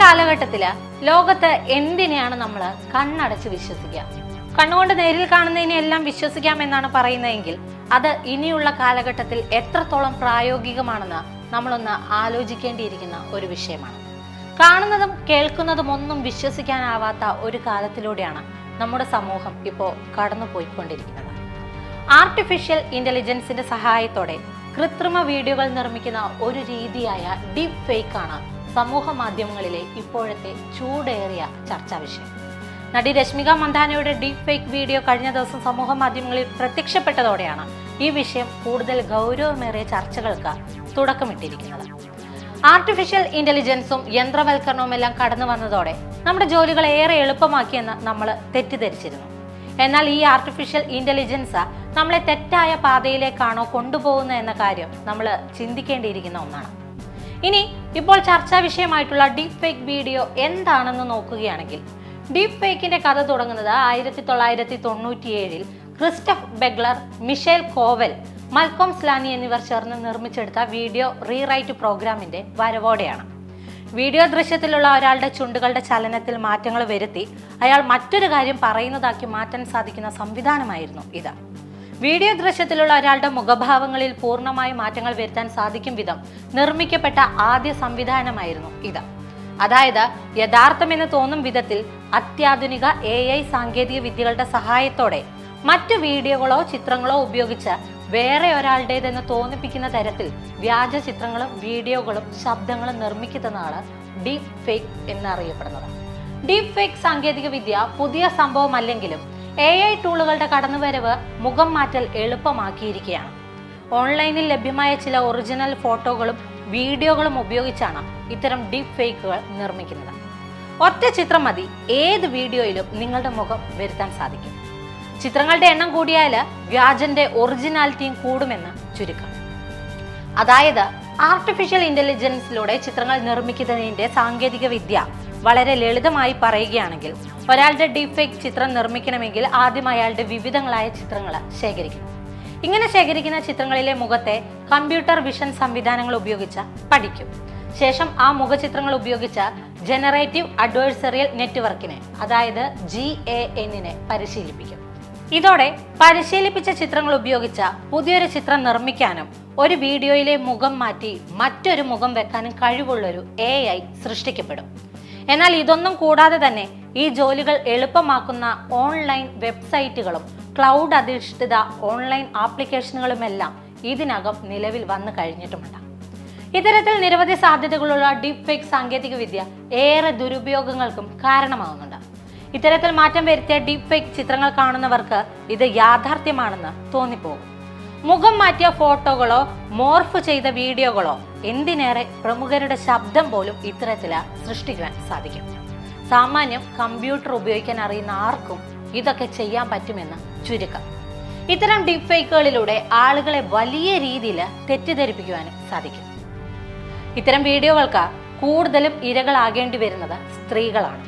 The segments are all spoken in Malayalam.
കാലഘട്ടത്തിൽ ലോകത്ത് എന്തിനെയാണ് നമ്മൾ കണ്ണടച്ച് വിശ്വസിക്കുക കണ്ണുകൊണ്ട് നേരിൽ കാണുന്നതിനെല്ലാം വിശ്വസിക്കാം എന്നാണ് പറയുന്നതെങ്കിൽ അത് ഇനിയുള്ള കാലഘട്ടത്തിൽ എത്രത്തോളം പ്രായോഗികമാണെന്ന് നമ്മളൊന്ന് ആലോചിക്കേണ്ടിയിരിക്കുന്ന ഒരു വിഷയമാണ്. കാണുന്നതും കേൾക്കുന്നതും ഒന്നും വിശ്വസിക്കാനാവാത്ത ഒരു കാലത്തിലൂടെയാണ് നമ്മുടെ സമൂഹം ഇപ്പോൾ കടന്നുപോയിക്കൊണ്ടിരിക്കുന്നത്. ആർട്ടിഫിഷ്യൽ ഇന്റലിജൻസിന്റെ സഹായത്തോടെ കൃത്രിമ വീഡിയോകൾ നിർമ്മിക്കുന്ന ഒരു രീതിയായ ഡീപ് ഫേക്ക് ആണ് സമൂഹ മാധ്യമങ്ങളിലെ ഇപ്പോഴത്തെ ചൂടേറിയ ചർച്ചാ വിഷയം നടി രശ്മിക മന്ദാനയുടെ ഡീപ് ഫേക്ക് വീഡിയോ കഴിഞ്ഞ ദിവസം സമൂഹ മാധ്യമങ്ങളിൽ പ്രത്യക്ഷപ്പെട്ടതോടെയാണ് ഈ വിഷയം കൂടുതൽ ഗൗരവമേറിയ ചർച്ചകൾക്ക് തുടക്കമിട്ടിരിക്കുന്നത്. ആർട്ടിഫിഷ്യൽ ഇന്റലിജൻസും യന്ത്രവൽക്കരണവും എല്ലാം കടന്നു വന്നതോടെ നമ്മുടെ ജോലികൾ ഏറെ എളുപ്പമാക്കിയെന്ന് നമ്മൾ തെറ്റിദ്ധരിച്ചിരുന്നു. എന്നാൽ ഈ ആർട്ടിഫിഷ്യൽ ഇന്റലിജൻസ് നമ്മളെ തെറ്റായ പാതയിലേക്കാണോ കൊണ്ടുപോകുന്നത് എന്ന കാര്യം നമ്മൾ ചിന്തിക്കേണ്ടിയിരിക്കുന്ന ഒന്നാണ്. ഇനി ഇപ്പോൾ ചർച്ചാ വിഷയമായിട്ടുള്ള ഡീപ് ഫേക്ക് വീഡിയോ എന്താണെന്ന് നോക്കുകയാണെങ്കിൽ ഡീപ് ഫേക്കിന്റെ കഥ തുടങ്ങുന്നത് ആയിരത്തി തൊള്ളായിരത്തി തൊണ്ണൂറ്റിയേഴിൽ ക്രിസ്റ്റഫ് ബെഗ്ലർ മിഷേൽ കോവൽ മൽക്കോം സ്ലാനി എന്നിവർ ചേർന്ന് നിർമ്മിച്ചെടുത്ത വീഡിയോ റീറൈറ്റ് പ്രോഗ്രാമിന്റെ വരവോടെയാണ്. വീഡിയോ ദൃശ്യത്തിലുള്ള ഒരാളുടെ ചുണ്ടുകളുടെ ചലനത്തിൽ മാറ്റങ്ങൾ വരുത്തി അയാൾ മറ്റൊരു കാര്യം പറയുന്നതാക്കി മാറ്റാൻ സാധിക്കുന്ന സംവിധാനമായിരുന്നു ഇത്. വീഡിയോ ദൃശ്യത്തിലുള്ള ഒരാളുടെ മുഖഭാവങ്ങളിൽ പൂർണമായി മാറ്റങ്ങൾ വരുത്താൻ സാധിക്കും വിധം നിർമ്മിക്കപ്പെട്ട ആദ്യ സംവിധാനമായിരുന്നു ഇത്. അതായത് യഥാർത്ഥമെന്ന് തോന്നും വിധത്തിൽ അത്യാധുനിക എ ഐ സാങ്കേതിക വിദ്യകളുടെ സഹായത്തോടെ മറ്റു വീഡിയോകളോ ചിത്രങ്ങളോ ഉപയോഗിച്ച് വേറെ ഒരാളുടേതെന്ന് തോന്നിപ്പിക്കുന്ന തരത്തിൽ വ്യാജ ചിത്രങ്ങളും വീഡിയോകളും ശബ്ദങ്ങളും നിർമ്മിക്കുന്നതാണ് ഡീപ് ഫേക്ക് എന്നറിയപ്പെടുന്നത്. ഡീപ് ഫേക്ക് സാങ്കേതിക വിദ്യ പുതിയ സംഭവമല്ലെങ്കിലും എ ഐ ടൂളുകളുടെ കടന്നുവരവ് മുഖം മാറ്റൽ എളുപ്പമാക്കിയിരിക്കുകയാണ്. ഓൺലൈനിൽ ലഭ്യമായ ചില ഒറിജിനൽ ഫോട്ടോകളും വീഡിയോകളും ഉപയോഗിച്ചാണ് ഇത്തരം ഡീപ് ഫേക്കുകൾ നിർമ്മിക്കുന്നത്. ഒറ്റ ചിത്രം മതി ഏത് വീഡിയോയിലും നിങ്ങളുടെ മുഖം വരുത്താൻ സാധിക്കും. ചിത്രങ്ങളുടെ എണ്ണം കൂടിയാൽ വ്യാജന്റെ ഒറിജിനാലിറ്റിയും കൂടുമെന്ന് ചുരുക്കം. അതായത് ആർട്ടിഫിഷ്യൽ ഇന്റലിജൻസിലൂടെ ചിത്രങ്ങൾ നിർമ്മിക്കുന്നതിന്റെ സാങ്കേതിക വിദ്യ വളരെ ലളിതമായി പറയുകയാണെങ്കിൽ ഒരാളുടെ ഡീഫേക്ക് ചിത്രം നിർമ്മിക്കണമെങ്കിൽ ആദ്യം അയാളുടെ വിവിധങ്ങളായ ചിത്രങ്ങൾ ശേഖരിക്കും. ഇങ്ങനെ ശേഖരിക്കുന്ന ചിത്രങ്ങളിലെ മുഖത്തെ കമ്പ്യൂട്ടർ വിഷൻ സംവിധാനങ്ങൾ ഉപയോഗിച്ച് പഠിക്കും. ശേഷം ആ മുഖചിത്രങ്ങൾ ഉപയോഗിച്ച ജനറേറ്റീവ് അഡ്വേഴ്സറിയൽ നെറ്റ്വർക്കിനെ അതായത് ജി എ എന്നിനെ പരിശീലിപ്പിക്കും. ഇതോടെ പരിശീലിപ്പിച്ച ചിത്രങ്ങൾ ഉപയോഗിച്ച പുതിയൊരു ചിത്രം നിർമ്മിക്കാനും ഒരു വീഡിയോയിലെ മുഖം മാറ്റി മറ്റൊരു മുഖം വെക്കാനും കഴിവുള്ളൊരു എ ഐ സൃഷ്ടിക്കപ്പെടും. എന്നാൽ ഇതൊന്നും കൂടാതെ തന്നെ ഈ ജോലികൾ എളുപ്പമാക്കുന്ന ഓൺലൈൻ വെബ്സൈറ്റുകളും ക്ലൗഡ് അധിഷ്ഠിത ഓൺലൈൻ ആപ്ലിക്കേഷനുകളുമെല്ലാം ഇതിനകം നിലവിൽ വന്നു കഴിഞ്ഞിട്ടുമുണ്ട്. ഇത്തരത്തിൽ നിരവധി സാധ്യതകളുള്ള ഡീപ് ഫേക്ക് സാങ്കേതിക വിദ്യ ഏറെ ദുരുപയോഗങ്ങൾക്കും കാരണമാകുന്നുണ്ട്. ഇത്തരത്തിൽ മാറ്റം വരുത്തിയ ഡീപ് ഫേക്ക് ചിത്രങ്ങൾ കാണുന്നവർക്ക് ഇത് യാഥാർത്ഥ്യമാണെന്ന് തോന്നിപ്പോകും. മുഖം മാറ്റിയ ഫോട്ടോകളോ മോർഫ് ചെയ്ത വീഡിയോകളോ എന്തിനേറെ പ്രമുഖരുടെ ശബ്ദം പോലും ഇത്തരത്തിൽ സൃഷ്ടിക്കാൻ സാധിക്കും. സാമാന്യം കമ്പ്യൂട്ടർ ഉപയോഗിക്കാൻ അറിയുന്ന ആർക്കും ഇതൊക്കെ ചെയ്യാൻ പറ്റുമെന്ന് ചുരുക്കം. ഇത്തരം ഡീപ് ഫേക്കുകളിലൂടെ ആളുകളെ വലിയ രീതിയിൽ തെറ്റിദ്ധരിപ്പിക്കുവാനും സാധിക്കും. ഇത്തരം വീഡിയോകൾക്ക് കൂടുതലും ഇരകളാകേണ്ടി വരുന്നത് സ്ത്രീകളാണ്.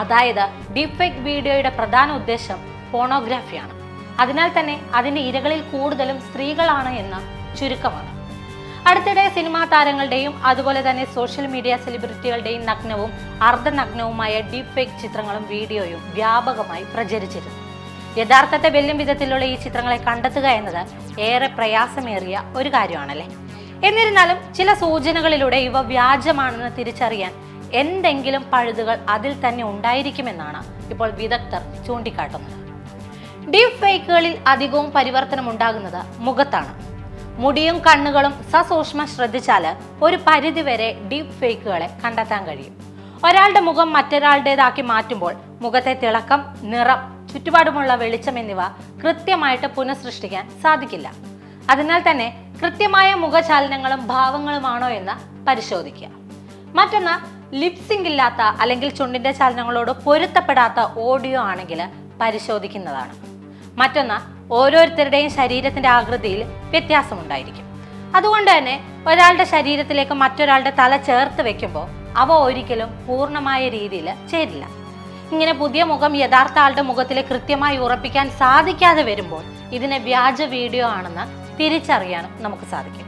അതായത് ഡിഫെക്ട് വീഡിയോയുടെ പ്രധാന ഉദ്ദേശം പോണോഗ്രാഫിയാണ്. അതിനാൽ തന്നെ അതിന്റെ ഇരകളിൽ കൂടുതലും സ്ത്രീകളാണ് എന്ന ചുരുക്കമാണ്. അടുത്തിടെ സിനിമാ താരങ്ങളുടെയും അതുപോലെ തന്നെ സോഷ്യൽ മീഡിയ സെലിബ്രിറ്റികളുടെയും നഗ്നവും അർദ്ധനഗ്നവുമായ ഡീപ് ഫേക്ക് ചിത്രങ്ങളും വീഡിയോയും വ്യാപകമായി പ്രചരിച്ചിരുന്നു. യഥാർത്ഥത്തെ വെല്ലും വിധത്തിലുള്ള ഈ ചിത്രങ്ങളെ കണ്ടെത്തുക എന്നത് ഏറെ പ്രയാസമേറിയ ഒരു കാര്യമാണല്ലേ? എന്നിരുന്നാലും ചില സൂചനകളിലൂടെ ഇവ വ്യാജമാണെന്ന് തിരിച്ചറിയാൻ എന്തെങ്കിലും പഴുതുകൾ അതിൽ തന്നെ ഉണ്ടായിരിക്കുമെന്നാണ് ഇപ്പോൾ വിദഗ്ധർ ചൂണ്ടിക്കാട്ടുന്നത്. ഡീപ് ഫേക്കുകളിൽ അധികവും പരിവർത്തനം ഉണ്ടാകുന്നത് മുഖത്താണ്. മുടിയും കണ്ണുകളും സസൂക്ഷ്മം ശ്രദ്ധിച്ചാൽ ഒരു പരിധിവരെ ഡീപ് ഫേക്കുകളെ കണ്ടെത്താൻ കഴിയും. ഒരാളുടെ മുഖം മറ്റൊരാളുടേതാക്കി മാറ്റുമ്പോൾ മുഖത്തെ തിളക്കം നിറം ചുറ്റുപാടുമുള്ള വെളിച്ചം എന്നിവ കൃത്യമായിട്ട് പുനഃസൃഷ്ടിക്കാൻ സാധിക്കില്ല. അതിനാൽ തന്നെ കൃത്യമായ മുഖചലനങ്ങളും ഭാവങ്ങളുമാണോ എന്ന് പരിശോധിക്കുക. മറ്റൊന്ന് ലിപ്സിംഗ് ഇല്ലാത്ത അല്ലെങ്കിൽ ചുണ്ടിന്റെ ചലനങ്ങളോട് പൊരുത്തപ്പെടാത്ത ഓഡിയോ ആണെങ്കിൽ പരിശോധിക്കുന്നതാണ്. മറ്റൊന്ന് ഓരോരുത്തരുടെയും ശരീരത്തിന്റെ ആകൃതിയിൽ വ്യത്യാസമുണ്ടായിരിക്കും. അതുകൊണ്ട് തന്നെ ഒരാളുടെ ശരീരത്തിലേക്ക് മറ്റൊരാളുടെ തല ചേർത്ത് വെക്കുമ്പോൾ അവ ഒരിക്കലും പൂർണമായ രീതിയിൽ ചേരില്ല. ഇങ്ങനെ പുതിയ മുഖം യഥാർത്ഥ ആളുടെ മുഖത്തിൽ കൃത്യമായി ഉറപ്പിക്കാൻ സാധിക്കാതെ വരുമ്പോൾ ഇതിനെ വ്യാജ വീഡിയോ ആണെന്ന് തിരിച്ചറിയാനും നമുക്ക് സാധിക്കും.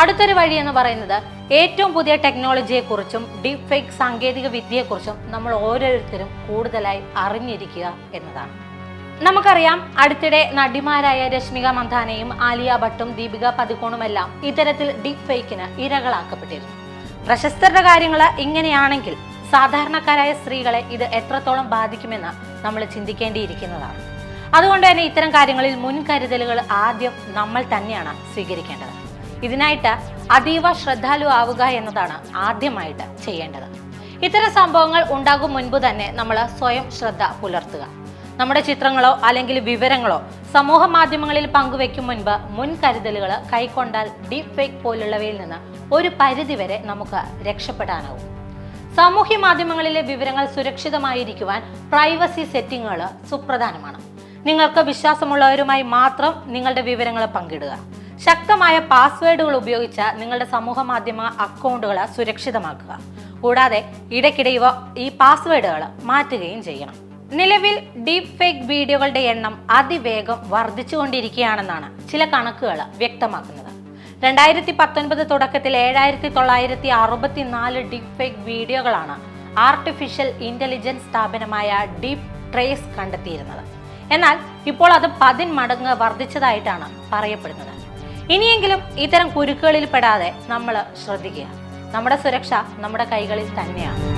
അടുത്തൊരു വഴി എന്ന് പറയുന്നത് ഏറ്റവും പുതിയ ടെക്നോളജിയെക്കുറിച്ചും ഡീപ് ഫേക്ക് സാങ്കേതിക വിദ്യയെക്കുറിച്ചും നമ്മൾ ഓരോരുത്തരും കൂടുതലായി അറിഞ്ഞിരിക്കുക എന്നതാണ്. നമുക്കറിയാം അടുത്തിടെ നടിമാരായ രശ്മിക മന്ദാനയും ആലിയ ഭട്ടും ദീപിക പതുക്കോണുമെല്ലാം ഇത്തരത്തിൽ ഡീപ് ഫേക്കിന് ഇരകളാക്കപ്പെട്ടിരുന്നു. പ്രശസ്തരുടെ കാര്യങ്ങൾ ഇങ്ങനെയാണെങ്കിൽ സാധാരണക്കാരായ സ്ത്രീകളെ ഇത് എത്രത്തോളം ബാധിക്കുമെന്ന് നമ്മൾ ചിന്തിക്കേണ്ടിയിരിക്കുന്നതാണ്. അതുകൊണ്ട് തന്നെ ഇത്തരം കാര്യങ്ങളിൽ മുൻകരുതലുകൾ ആദ്യം നമ്മൾ തന്നെയാണ് സ്വീകരിക്കേണ്ടത്. ഇതിനായിട്ട് അതീവ ശ്രദ്ധാലു ആവുക എന്നതാണ് ആദ്യമായിട്ട് ചെയ്യേണ്ടത്. ഇത്തരം സംഭവങ്ങൾ ഉണ്ടാകും മുൻപ് തന്നെ നമ്മൾ സ്വയം ശ്രദ്ധ പുലർത്തുക. നമ്മുടെ ചിത്രങ്ങളോ അല്ലെങ്കിൽ വിവരങ്ങളോ സമൂഹ മാധ്യമങ്ങളിൽ പങ്കുവെക്കും മുൻപ് മുൻകരുതലുകൾ കൈക്കൊണ്ടാൽ ഡീപ് ഫേക്ക് പോലുള്ളവയിൽ നിന്ന് ഒരു പരിധിവരെ നമുക്ക് രക്ഷപ്പെടാനാവും. സാമൂഹ്യ മാധ്യമങ്ങളിലെ വിവരങ്ങൾ സുരക്ഷിതമായിരിക്കുവാൻ പ്രൈവസി സെറ്റിങ്ങുകൾ സുപ്രധാനമാണ്. നിങ്ങൾക്ക് വിശ്വാസമുള്ളവരുമായി മാത്രം നിങ്ങളുടെ വിവരങ്ങൾ പങ്കിടുക. ശക്തമായ പാസ്വേഡുകൾ ഉപയോഗിച്ച് നിങ്ങളുടെ സമൂഹ മാധ്യമ അക്കൗണ്ടുകൾ സുരക്ഷിതമാക്കുക. കൂടാതെ ഇടയ്ക്കിടെ ഇവ ഈ പാസ്വേഡുകൾ മാറ്റുകയും ചെയ്യണം. നിലവിൽ ഡീപ് ഫേക്ക് വീഡിയോകളുടെ എണ്ണം അതിവേഗം വർദ്ധിച്ചുകൊണ്ടിരിക്കുകയാണെന്നാണ് ചില കണക്കുകൾ വ്യക്തമാക്കുന്നത്. രണ്ടായിരത്തി പത്തൊൻപത് തുടക്കത്തിൽ ഏഴായിരത്തി തൊള്ളായിരത്തി അറുപത്തിനാല് ഡീപ് ഫേക്ക് വീഡിയോകളാണ് ആർട്ടിഫിഷ്യൽ ഇന്റലിജൻസ് സ്ഥാപനമായ ഡീപ് ട്രേസ് കണ്ടെത്തിയിരുന്നത്. എന്നാൽ ഇപ്പോൾ അത് പതിന് മടങ്ങ് വർദ്ധിച്ചതായിട്ടാണ് പറയപ്പെടുന്നത്. ഇനിയെങ്കിലും ഇത്തരം കുരുക്കുകളിൽ പെടാതെ നമ്മൾ ശ്രദ്ധിക്കുക. നമ്മുടെ സുരക്ഷ നമ്മുടെ കൈകളിൽ തന്നെയാണ്.